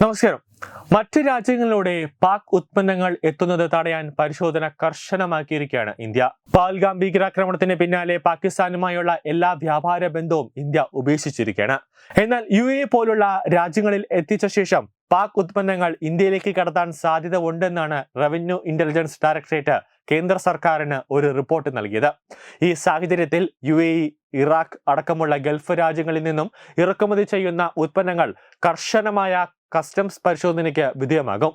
നമസ്കാരം. മറ്റ് രാജ്യങ്ങളിലൂടെ പാക് ഉത്പന്നങ്ങൾ എത്തുന്നത് തടയാൻ പരിശോധന കർശനമാക്കിയിരിക്കുകയാണ് ഇന്ത്യ. പാൽഗാം ഭീകരാക്രമണത്തിന് പിന്നാലെ പാകിസ്ഥാനുമായുള്ള എല്ലാ വ്യാപാര ബന്ധവും ഇന്ത്യ ഉപേക്ഷിച്ചിരിക്കുകയാണ്. എന്നാൽ യു എ പോലുള്ള രാജ്യങ്ങളിൽ എത്തിച്ച ശേഷം പാക് ഉത്പന്നങ്ങൾ ഇന്ത്യയിലേക്ക് കടത്താൻ സാധ്യത ഉണ്ടെന്നാണ് റവന്യൂ ഇന്റലിജൻസ് ഡയറക്ടറേറ്റ് കേന്ദ്ര സർക്കാരിന് ഒരു റിപ്പോർട്ട് നൽകിയത്. ഈ സാഹചര്യത്തിൽ യു എ ഇറാഖ് അടക്കമുള്ള ഗൾഫ് രാജ്യങ്ങളിൽ നിന്നും ഇറക്കുമതി ചെയ്യുന്ന ഉത്പന്നങ്ങൾ കർശനമായ കസ്റ്റംസ് പരിശോധനയ്ക്ക് വിധേയമാകും.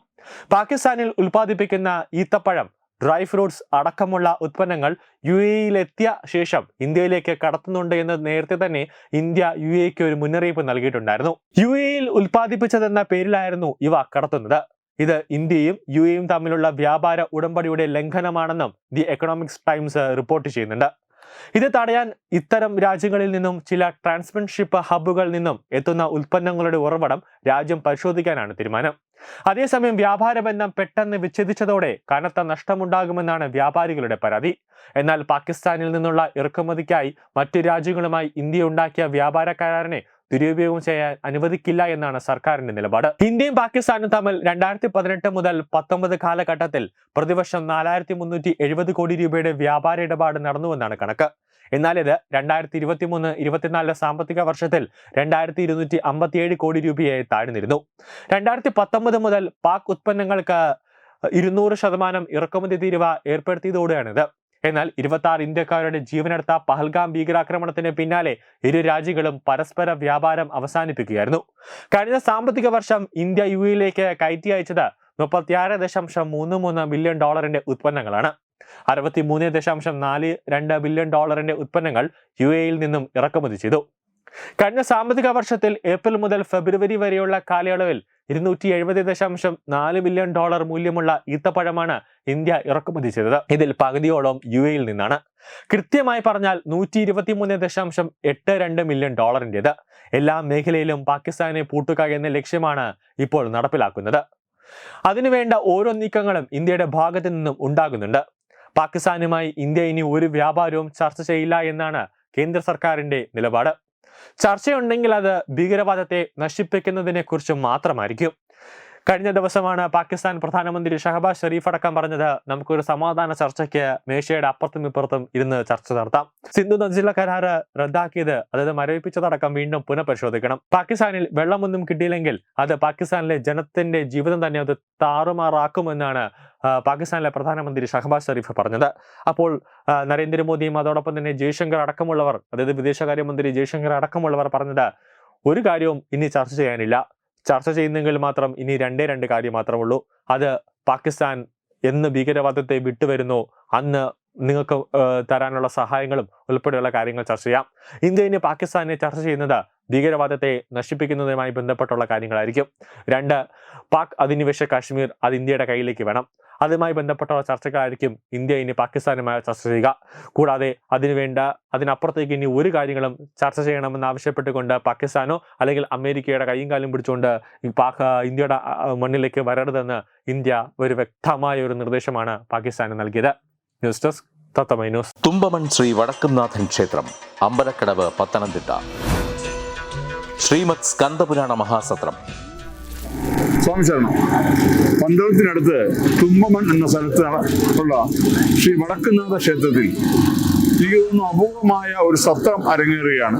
പാകിസ്ഥാനിൽ ഉൽപ്പാദിപ്പിക്കുന്ന ഈത്തപ്പഴം ഡ്രൈ ഫ്രൂട്ട്സ് അടക്കമുള്ള ഉത്പന്നങ്ങൾ യു എയിലെത്തിയ ശേഷം ഇന്ത്യയിലേക്ക് കടത്തുന്നുണ്ട് എന്ന് നേരത്തെ തന്നെ ഇന്ത്യ യു എക്ക് ഒരു മുന്നറിയിപ്പ് നൽകിയിട്ടുണ്ടായിരുന്നു. യു എയിൽ ഉൽപ്പാദിപ്പിച്ചതെന്ന പേരിലായിരുന്നു ഇവ കടത്തുന്നത്. ഇത് ഇന്ത്യയും യു എയും തമ്മിലുള്ള വ്യാപാര ഉടമ്പടിയുടെ ലംഘനമാണെന്നും ദി എക്കണോമിക്സ് ടൈംസ് റിപ്പോർട്ട് ചെയ്യുന്നുണ്ട്. ഇത് തടയാൻ ഇത്തരം രാജ്യങ്ങളിൽ നിന്നും ചില ട്രാൻസ്മെൻഷിപ്പ് ഹബ്ബുകളിൽ നിന്നും എത്തുന്ന ഉൽപ്പന്നങ്ങളുടെ ഉറവിടം രാജ്യം പരിശോധിക്കാനാണ് തീരുമാനം. അതേസമയം വ്യാപാര ബന്ധം പെട്ടെന്ന് വിച്ഛേദിച്ചതോടെ കനത്ത നഷ്ടമുണ്ടാകുമെന്നാണ് വ്യാപാരികളുടെ പരാതി. എന്നാൽ പാകിസ്ഥാനിൽ നിന്നുള്ള ഇറക്കുമതിക്കായി മറ്റു രാജ്യങ്ങളുമായി ഇന്ത്യ ഉണ്ടാക്കിയ വ്യാപാര കരാറിനെ ദുരുപയോഗം ചെയ്യാൻ അനുവദിക്കില്ല എന്നാണ് സർക്കാരിന്റെ നിലപാട്. ഇന്ത്യയും പാകിസ്ഥാനും തമ്മിൽ രണ്ടായിരത്തി പതിനെട്ട് മുതൽ പത്തൊമ്പത് കാലഘട്ടത്തിൽ പ്രതിവർഷം നാലായിരത്തി മുന്നൂറ്റി എഴുപത് കോടി രൂപയുടെ വ്യാപാര ഇടപാട് നടന്നുവെന്നാണ് കണക്ക്. എന്നാൽ ഇത് രണ്ടായിരത്തി ഇരുപത്തി മൂന്ന് ഇരുപത്തിനാല് സാമ്പത്തിക വർഷത്തിൽ രണ്ടായിരത്തി ഇരുന്നൂറ്റി അമ്പത്തിയേഴ് കോടി രൂപയായി താഴ്ന്നിരുന്നു. രണ്ടായിരത്തി പത്തൊമ്പത് മുതൽ പാക് ഉത്പന്നങ്ങൾക്ക് ഇരുന്നൂറ് ശതമാനം ഇറക്കുമതി തീരുവ ഏർപ്പെടുത്തിയതോടെയാണിത്. എന്നാൽ ഇരുപത്തി ഇന്ത്യക്കാരുടെ ജീവനെടുത്ത പഹൽഗാം ഭീകരാക്രമണത്തിന് പിന്നാലെ ഇരു രാജ്യങ്ങളും പരസ്പര വ്യാപാരം അവസാനിപ്പിക്കുകയായിരുന്നു. കഴിഞ്ഞ സാമ്പത്തിക വർഷം ഇന്ത്യ യു എയിലേക്ക് കയറ്റി അയച്ചത് മുപ്പത്തിയാറ് ദശാംശം മൂന്ന് മൂന്ന് ബില്യൺ ഡോളറിന്റെ ഉത്പന്നങ്ങളാണ്. അറുപത്തി മൂന്ന് ദശാംശം നാല് രണ്ട് ബില്യൺ ഡോളറിന്റെ ഉത്പന്നങ്ങൾ യു എയിൽ നിന്നും ഇറക്കുമതി ചെയ്തു. കഴിഞ്ഞ സാമ്പത്തിക വർഷത്തിൽ ഏപ്രിൽ മുതൽ ഫെബ്രുവരി വരെയുള്ള കാലയളവിൽ ഇരുന്നൂറ്റി എഴുപത് ദശാംശം നാല് ബില്യൺ ഡോളർ മൂല്യമുള്ള ഈത്തപ്പഴമാണ് ഇന്ത്യ ഇറക്കുമതി ചെയ്തത്. ഇതിൽ പകുതിയോളം യു എയിൽ നിന്നാണ്. കൃത്യമായി പറഞ്ഞാൽ നൂറ്റി ഇരുപത്തിമൂന്ന് ദശാംശം എട്ട് രണ്ട് മില്യൺ ഡോളറിന്റെത്. എല്ലാ മേഖലയിലും പാകിസ്ഥാനെ പൂട്ടുക എന്ന ലക്ഷ്യമാണ് ഇപ്പോൾ നടപ്പിലാക്കുന്നത്. അതിനുവേണ്ട ഓരോ നീക്കങ്ങളും ഇന്ത്യയുടെ ഭാഗത്തു നിന്നും ഉണ്ടാകുന്നുണ്ട്. പാകിസ്ഥാനുമായി ഇന്ത്യ ഇനി ഒരു വ്യാപാരവും ചർച്ച ചെയ്യില്ല എന്നാണ് കേന്ദ്ര സർക്കാരിന്റെ നിലപാട്. ചർച്ചയുണ്ടെങ്കിൽ അത് ഭീകരവാദത്തെ നശിപ്പിക്കുന്നതിനെ കുറിച്ച് മാത്രമായിരിക്കും. കഴിഞ്ഞ ദിവസമാണ് പാകിസ്ഥാൻ പ്രധാനമന്ത്രി ഷഹബാസ് ഷെരീഫ് അടക്കം പറഞ്ഞത് നമുക്കൊരു സമാധാന ചർച്ചയ്ക്ക് മേശയുടെ അപ്പുറത്തും ഇപ്പുറത്തും ഇരുന്ന് ചർച്ച നടത്താം. സിന്ധു നദിയുള്ള കരാറ് റദ്ദാക്കിയത് അതായത് മരവിപ്പിച്ചതടക്കം വീണ്ടും പുനഃപരിശോധിക്കണം. പാകിസ്ഥാനിൽ വെള്ളമൊന്നും കിട്ടിയില്ലെങ്കിൽ അത് പാകിസ്ഥാനിലെ ജനത്തിന്റെ ജീവിതം തന്നെ അത് താറുമാറാക്കുമെന്നാണ് പാകിസ്ഥാനിലെ പ്രധാനമന്ത്രി ഷഹബാസ് ഷെരീഫ് പറഞ്ഞത്. അപ്പോൾ നരേന്ദ്രമോദിയും അതോടൊപ്പം തന്നെ ജയശങ്കർ അടക്കമുള്ളവർ അതായത് വിദേശകാര്യമന്ത്രി ജയശങ്കർ അടക്കമുള്ളവർ പറഞ്ഞത് ഒരു കാര്യവും ഇനി ചർച്ച ചെയ്യാനില്ല. ചർച്ച ചെയ്യുന്നെങ്കിൽ മാത്രം ഇനി രണ്ടേ രണ്ട് കാര്യം മാത്രമുള്ളൂ. അത് പാകിസ്ഥാൻ എന്ന് ഭീകരവാദത്തെ വിട്ടുവരുന്നു. അന്ന് നിങ്ങൾക്ക് തരാനുള്ള സഹായങ്ങളും ഉൾപ്പെടെയുള്ള കാര്യങ്ങൾ ചർച്ച ചെയ്യാം. ഇന്ത്യ ഇനി പാകിസ്ഥാനെ ചർച്ച ചെയ്യുന്നത് ഭീകരവാദത്തെ നശിപ്പിക്കുന്നതുമായി ബന്ധപ്പെട്ടുള്ള കാര്യങ്ങളായിരിക്കും. രണ്ട് പാക് അധിനിവേശ കാശ്മീർ അത് ഇന്ത്യയുടെ കയ്യിലേക്ക് വേണം. അതുമായി ബന്ധപ്പെട്ടുള്ള ചർച്ചകളായിരിക്കും ഇന്ത്യ ഇനി പാകിസ്ഥാനുമായി ചർച്ച ചെയ്യുക. കൂടാതെ അതിനുവേണ്ട അതിനപ്പുറത്തേക്ക് ഇനി ഒരു കാര്യങ്ങളും ചർച്ച ചെയ്യണമെന്ന് ആവശ്യപ്പെട്ടുകൊണ്ട് പാകിസ്ഥാനോ അല്ലെങ്കിൽ അമേരിക്കയുടെ കൈയും കാലും പിടിച്ചുകൊണ്ട് ഇന്ത്യയുടെ മണ്ണിലേക്ക് വരരുതെന്ന് ഇന്ത്യ ഒരു വ്യക്തമായ ഒരു നിർദ്ദേശമാണ് പാകിസ്ഥാന് നൽകിയത്. ന്യൂസ് ഡെസ്ക് തത്തമൈ ന്യൂസ്. തുമ്പമൺ ശ്രീ വടക്കുംനാഥൻ ക്ഷേത്രം അമ്പലക്കടവ് പത്തനംതിട്ട. ശ്രീമത് സ്കന്ദപുരാണ മഹാസത്രം. സ്വാമി ശരണം. പന്തളത്തിനടുത്ത് തുമ്പമൺ എന്ന സ്ഥലത്ത് ഉള്ള ശ്രീ വടക്കുന്നാഥ ക്ഷേത്രത്തിൽ എനിക്ക് തോന്നുന്നു അപൂർവമായ ഒരു സത്രം അരങ്ങേറുകയാണ്.